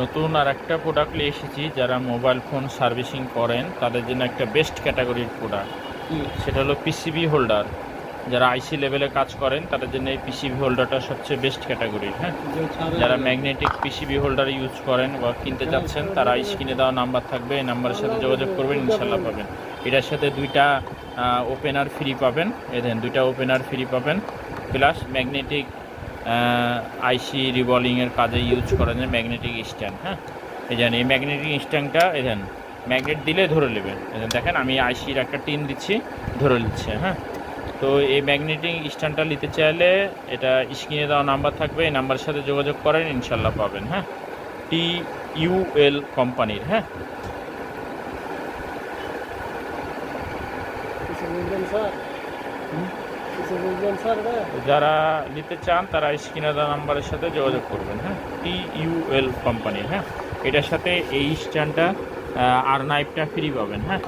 নতুন আর একটা প্রোডাক্ট নিয়ে এসেছি যারা মোবাইল ফোন সার্ভিসিং করেন তাদের জন্য একটা বেস্ট ক্যাটাগরির প্রোডাক্ট সেটা হলো পিসিবি হোল্ডার যারা আইসি লেভেলে কাজ করেন তাদের জন্য এই পিসিবি হোল্ডারটা সবচেয়ে বেস্ট ক্যাটাগরির হ্যাঁ? যারা ম্যাগনেটিক পিসিবি হোল্ডার ইউজ করেন বা কিনতে চাচ্ছেন তারা স্ক্রিনে দেওয়া নাম্বার থাকবে এই নাম্বারের সাথে যোগাযোগ করবেন ইনশাল্লাহ পাবেন। এটার সাথে দুইটা ওপেনার ফ্রি পাবেন। এ দেন দুইটা ওপেনার ফ্রি পাবেন। প্লাস ম্যাগনেটিক আইসি রিভলিংয়ের কাজে ইউজ করা যায় ম্যাগনেটিক স্ট্যান্ড হ্যাঁ? এই জানি এই ম্যাগনেটিক স্ট্যান্ডটা এই দেন ম্যাগনেট দিলে ধরে নেবেন এই দেন দেখেন আমি আইসির একটা টিন দিচ্ছি ধরে নিচ্ছে হ্যাঁ? তো এই ম্যাগনেটিক স্ট্যান্ডটা নিতে চাইলে এটা স্ক্রিনে দেওয়া নাম্বার থাকবে এই নাম্বারের সাথে যোগাযোগ করেন ইনশাল্লাহ পাবেন হ্যাঁ? টি ইউএল কোম্পানির হ্যাঁ? স্যার কিছু বুঝলেন স্যার এটা তো যারা নিতে চান তারা স্ক্রিনাদা নাম্বারের সাথে যোগাযোগ করবেন হ্যাঁ? টি ইউএল কোম্পানি হ্যাঁ? এটার সাথে এই স্ট্যান্ডটা আর নাইফটা ফ্রি পাবেন হ্যাঁ?